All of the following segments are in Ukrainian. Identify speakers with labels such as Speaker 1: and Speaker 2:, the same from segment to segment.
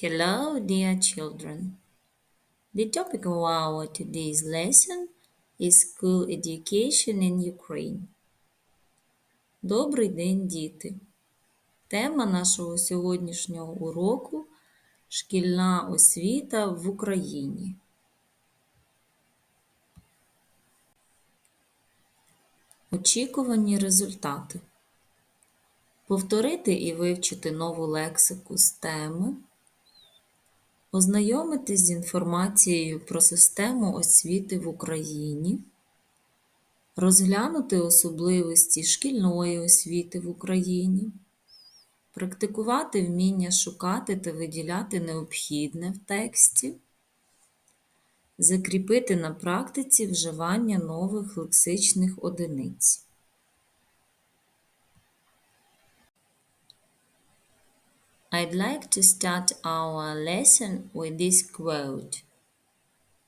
Speaker 1: Hello, dear children. The topic of our today's lesson is school education in Ukraine. Добрий день, діти! Тема нашого сьогоднішнього уроку шкільна освіта в Україні. Очікувані результати. Повторити і вивчити нову лексику з теми. Ознайомитись з інформацією про систему освіти в Україні, розглянути особливості шкільної освіти в Україні, практикувати вміння шукати та виділяти необхідне в тексті, закріпити на практиці вживання нових лексичних одиниць. I'd like to start our lesson with this quote.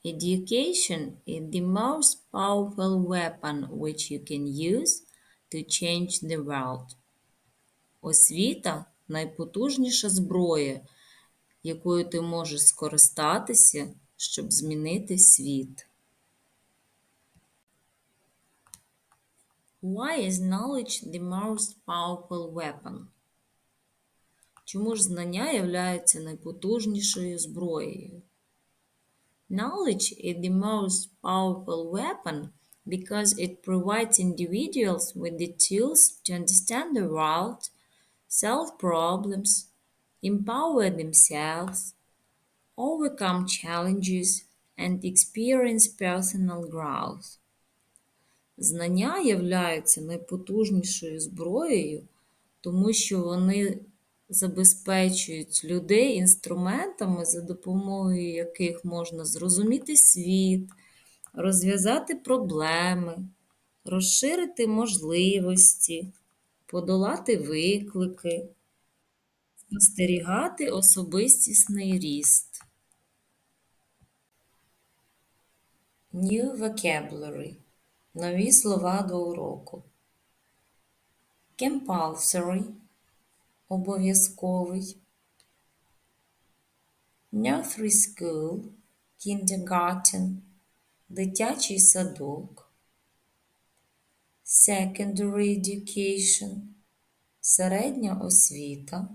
Speaker 1: Education is the most powerful weapon which you can use to change the world. Освіта найпотужніша зброя, якою ти можеш скористатися, щоб змінити світ. Why is knowledge the most powerful weapon? Чому ж знання являються найпотужнішою зброєю? Knowledge is the most powerful weapon because it provides individuals with the tools to understand the world, solve problems, empower themselves, overcome challenges, and experience personal growth. Знання являються найпотужнішою зброєю, тому що вони забезпечують людей інструментами, за допомогою яких можна зрозуміти світ, розв'язати проблеми, розширити можливості, подолати виклики, спостерігати особистісний ріст. New vocabulary. Нові слова до уроку. Compulsory обов'язковий. Nursery school, kindergarten, дитячий садок. Secondary education, середня освіта.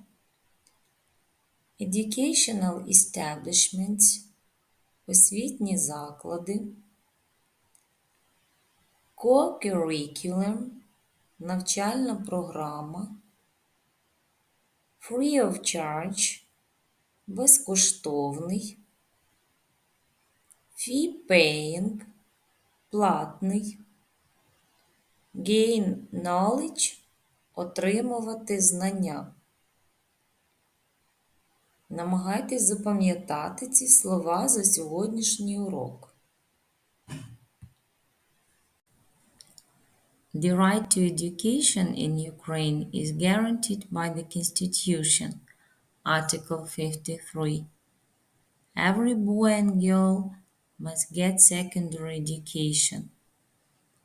Speaker 1: Educational establishments, освітні заклади. Co-curriculum, навчальна програма free of charge, безкоштовний, fee paying, платний, gain knowledge, отримувати знання. Намагайтесь запам'ятати ці слова за сьогоднішній урок. The right to education in Ukraine is guaranteed by the Constitution, Article 53. Every boy and girl must get secondary education.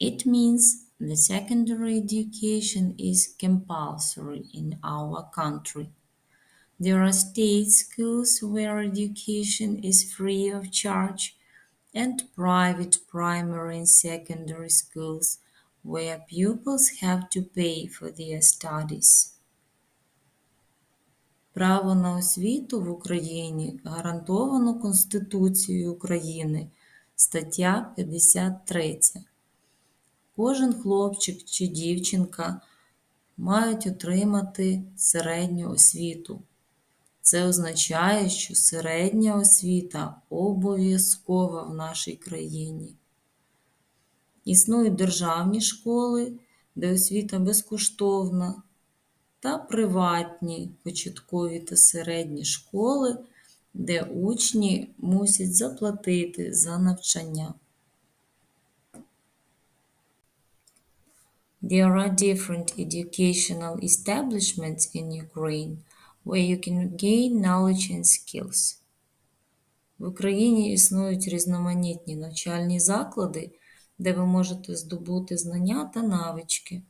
Speaker 1: It means the secondary education is compulsory in our country. There are state schools where education is free of charge and private primary and secondary schools where pupils have to pay for their studies. Право на освіту в Україні гарантовано Конституцією України, стаття 53. Кожен хлопчик чи дівчинка мають отримати середню освіту. Це означає, що середня освіта обов'язкова в нашій країні. Існують державні школи, де освіта безкоштовна, та приватні початкові та середні школи, де учні мусять заплатити за навчання. There are different educational establishments in Ukraine where you can gain knowledge and skills. В Україні існують різноманітні навчальні заклади, де ви можете здобути знання та навички.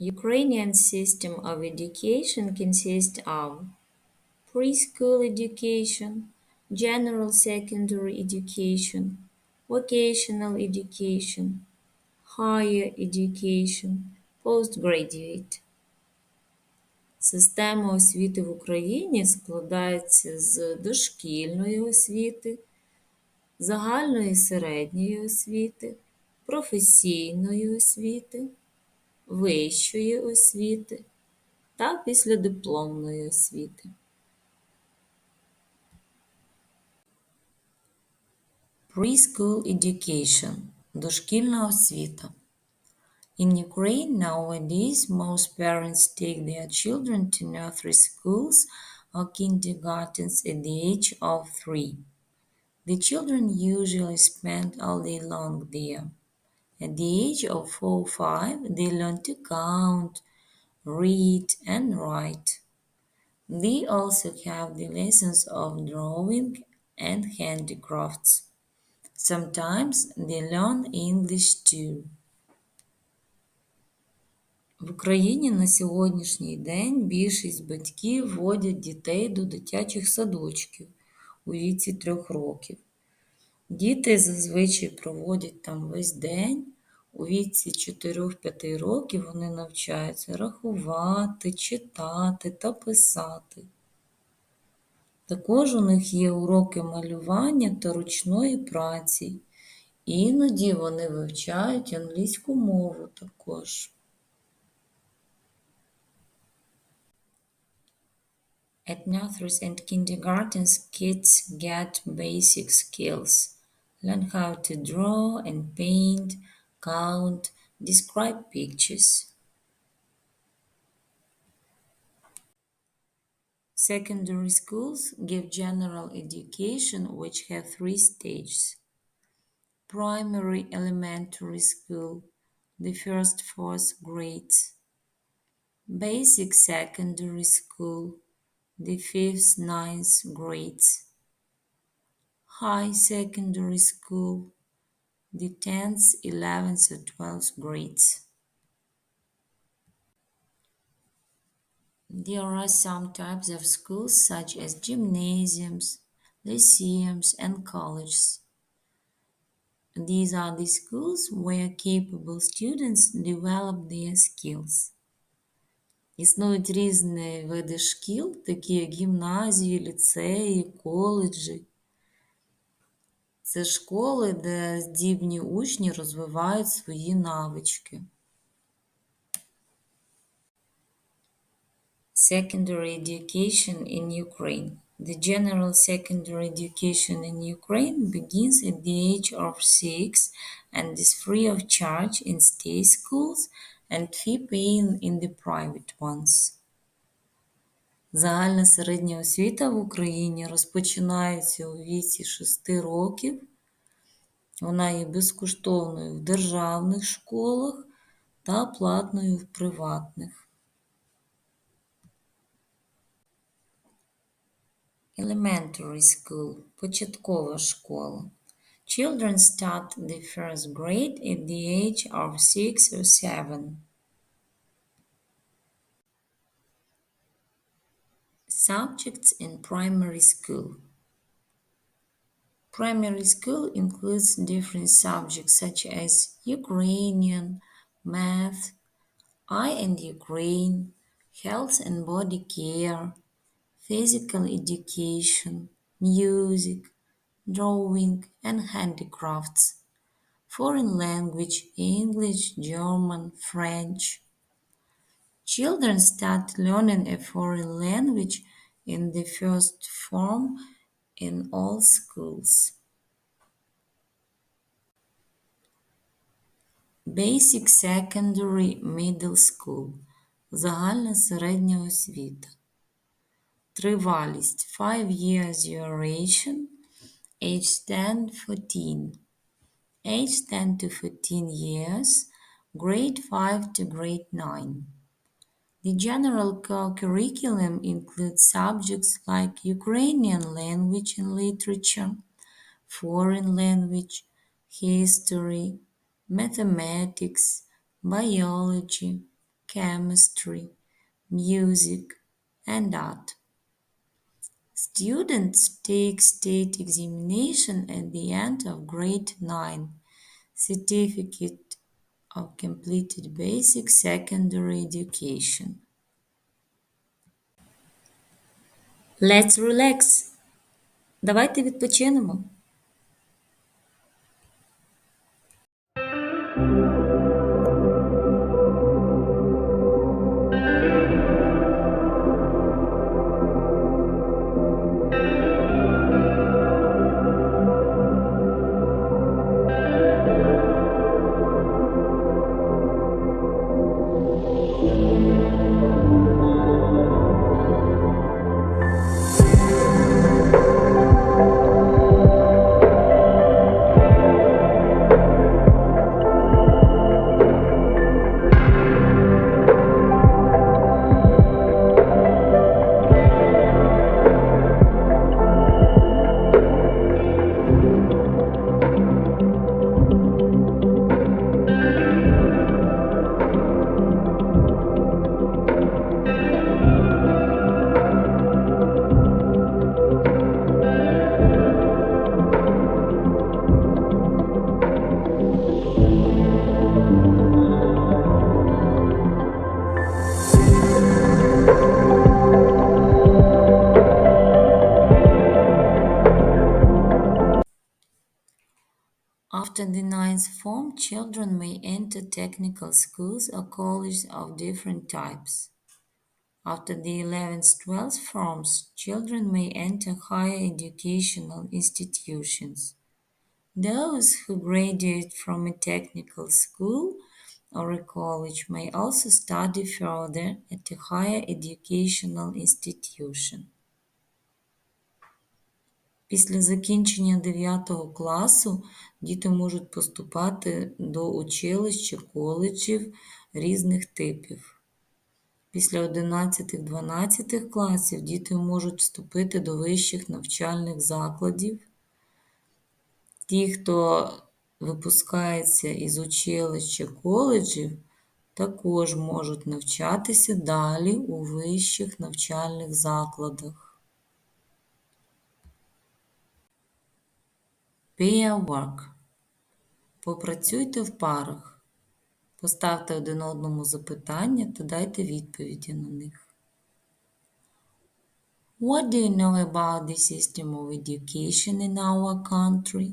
Speaker 1: Ukrainian system of education consists of preschool education, general secondary education, vocational education, higher education, postgraduate. Система освіти в Україні складається з дошкільної освіти, загальної середньої освіти, професійної освіти, вищої освіти та післядипломної освіти. Preschool education дошкільна освіта. In Ukraine nowadays, most parents take their children to nursery schools or kindergartens at the age of three. The children usually spend all day long there. At the age of four or five, they learn to count, read, and write. They also have the lessons of drawing and handicrafts. Sometimes they learn English too. В Україні на сьогоднішній день більшість батьків водять дітей до дитячих садочків У віці трьох років. Діти зазвичай проводять там весь день. У віці 4-5 років вони навчаються рахувати, читати та писати. Також у них є уроки малювання та ручної праці. Іноді вони вивчають англійську мову також. At nurseries and kindergartens, kids get basic skills. Learn how to draw and paint, count, describe pictures. Secondary schools give general education which have three stages. Primary elementary school, the first fourth grades. Basic secondary school, the fifth ninth grades. High secondary school, the 10th, 11th, and 12th grades. There are some types of schools such as gymnasiums, lyceums, and colleges. These are the schools where capable students develop their skills. Існують різні види шкіл, такі як гімназії, ліцеї, коледжі. Це школи, де здібні учні розвивають свої навички. Secondary education in Ukraine. The general secondary education in Ukraine begins at the age of six and is free of charge in state schools and fee paying in the private ones. Загальна середня освіта в Україні розпочинається у віці 6 років. Вона є безкоштовною в державних школах та платною в приватних. Elementary school – початкова школа. Children start the first grade at the age of 6 or 7. Subjects in primary school. Primary school includes different subjects such as Ukrainian, math, I and Ukraine, health and body care, physical education, music, drawing and handicrafts, foreign language, English, German, French. Children start learning a foreign language in the first form in all schools. Basic Secondary Middle School Загальна середня освіта. Тривалість 5 years duration age 10-14 age 10 to 14 years grade 5 to grade 9 The general curriculum includes subjects like Ukrainian language and literature, foreign language, history, mathematics, biology, chemistry, music, and art. Students take state examination at the end of grade 9, certificate of completed basic secondary education. Let's relax. Давайте відпочинемо. Form, children may enter technical schools or colleges of different types. After the 11th 12th forms, children may enter higher educational institutions. Those who graduate from a technical school or a college may also study further at a higher educational institution. Після закінчення 9 класу діти можуть поступати до училищ чи коледжів різних типів. Після 11-12 класів діти можуть вступити до вищих навчальних закладів. Ті, хто випускається із училищ чи коледжів, також можуть навчатися далі у вищих навчальних закладах. Pair work. Попрацюйте в парах. Поставте один одному запитання та дайте відповіді на них. What do you know about the system of education in our country?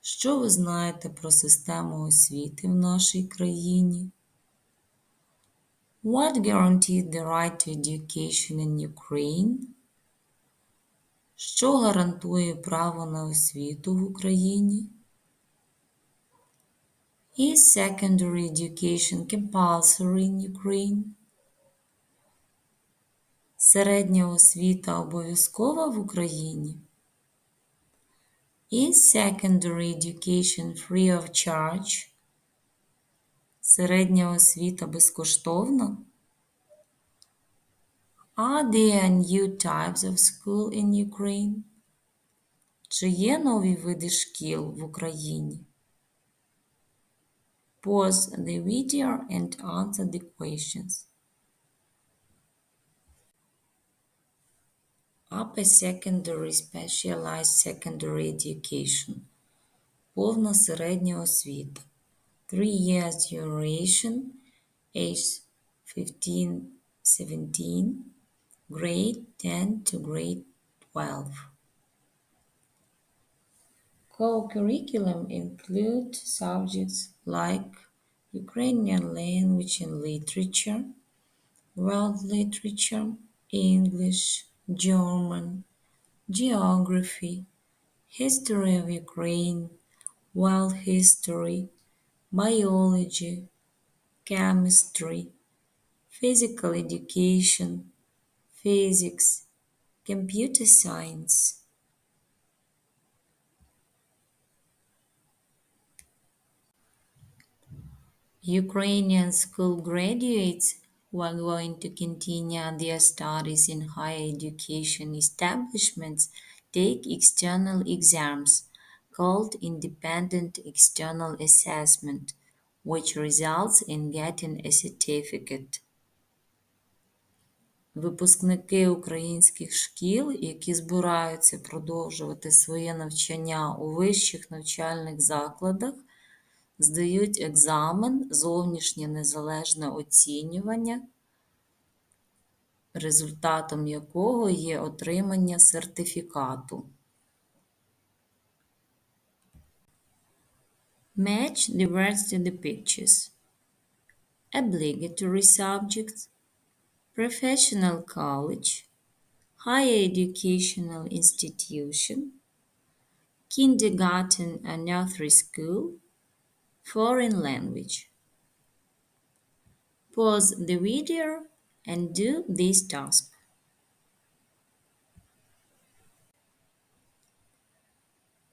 Speaker 1: Що ви знаєте про систему освіти в нашій країні? What guaranteed the right to education in Ukraine? Що гарантує право на освіту в Україні? Is secondary education compulsory in Ukraine? Середня освіта обов'язкова в Україні? Is secondary education free of charge? Середня освіта безкоштовна? Are there new types of school in Ukraine? Чи є нові види шкіл в Україні? Pause the video and answer the questions. Upper secondary specialized secondary education. Повна середня освіта. 3 years duration, age 15-17, grade 10 to grade 12. Co-curriculum include subjects like Ukrainian language and literature, world literature, English, German, geography, history of Ukraine, world history, biology, chemistry, physical education, physics, computer science. Ukrainian school graduates who are going to continue their studies in higher education establishments take external exams called independent external assessment which results in getting a certificate. Випускники українських шкіл, які збираються продовжувати своє навчання у вищих навчальних закладах, здають екзамен, зовнішнє незалежне оцінювання, результатом якого є отримання сертифікату. Match the words to the pictures. Obligatory subjects, professional college, higher educational institution, kindergarten and nursery school, foreign language. Pause the video and do this task.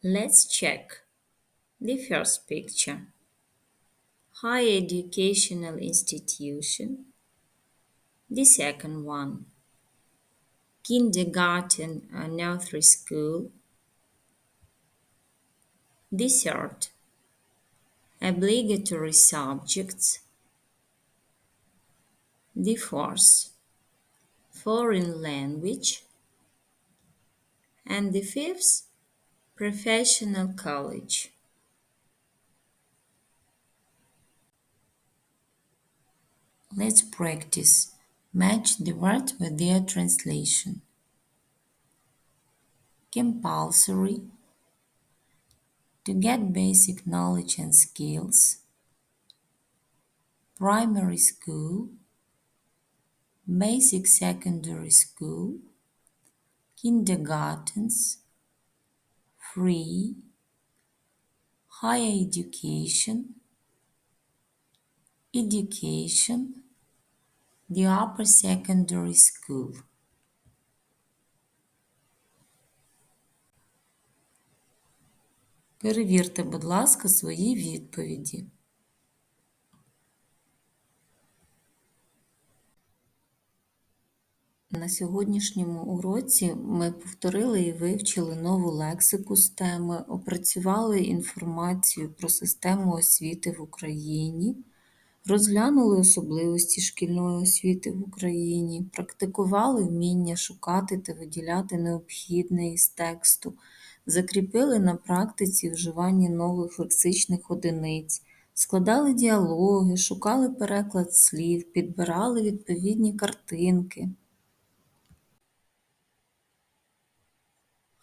Speaker 1: Let's check the first picture. Higher educational institution. The second one. Kindergarten and nursery school. The third. Obligatory subjects. The fourth. Foreign language. And the fifth. Professional college. Let's practice. Match the word with their translation. Compulsory. To get basic knowledge and skills. Primary school. Basic secondary school. Kindergartens. Free. Higher education. Education. The upper secondary school. Перевірте, будь ласка, свої відповіді. На сьогоднішньому уроці ми повторили і вивчили нову лексику з теми, опрацювали інформацію про систему освіти в Україні, розглянули особливості шкільної освіти в Україні, практикували вміння шукати та виділяти необхідне із тексту, закріпили на практиці вживання нових лексичних одиниць, складали діалоги, шукали переклад слів, підбирали відповідні картинки.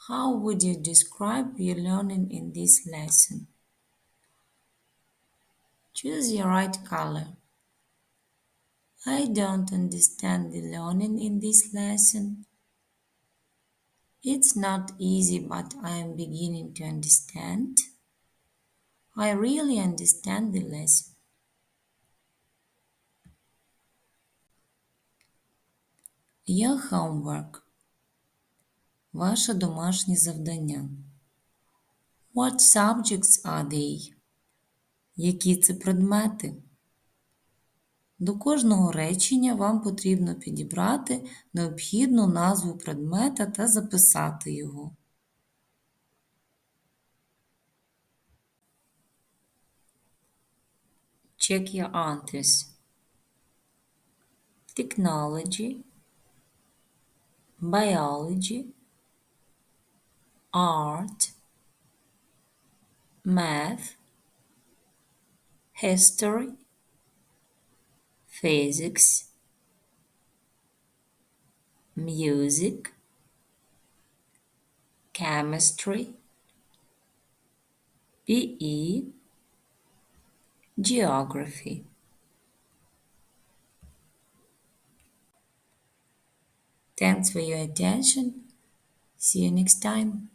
Speaker 1: How would you describe your learning in this lesson? Choose your right color. I don't understand the learning in this lesson. It's not easy, but I am beginning to understand. I really understand the lesson. Your homework. Ваше домашнє завдання. What subjects are they? Які це предмети? До кожного речення вам потрібно підібрати необхідну назву предмета та записати його. Check your answers. Technology, biology, art, math, history, physics, music, chemistry, PE, geography. Thanks for your attention. See you next time.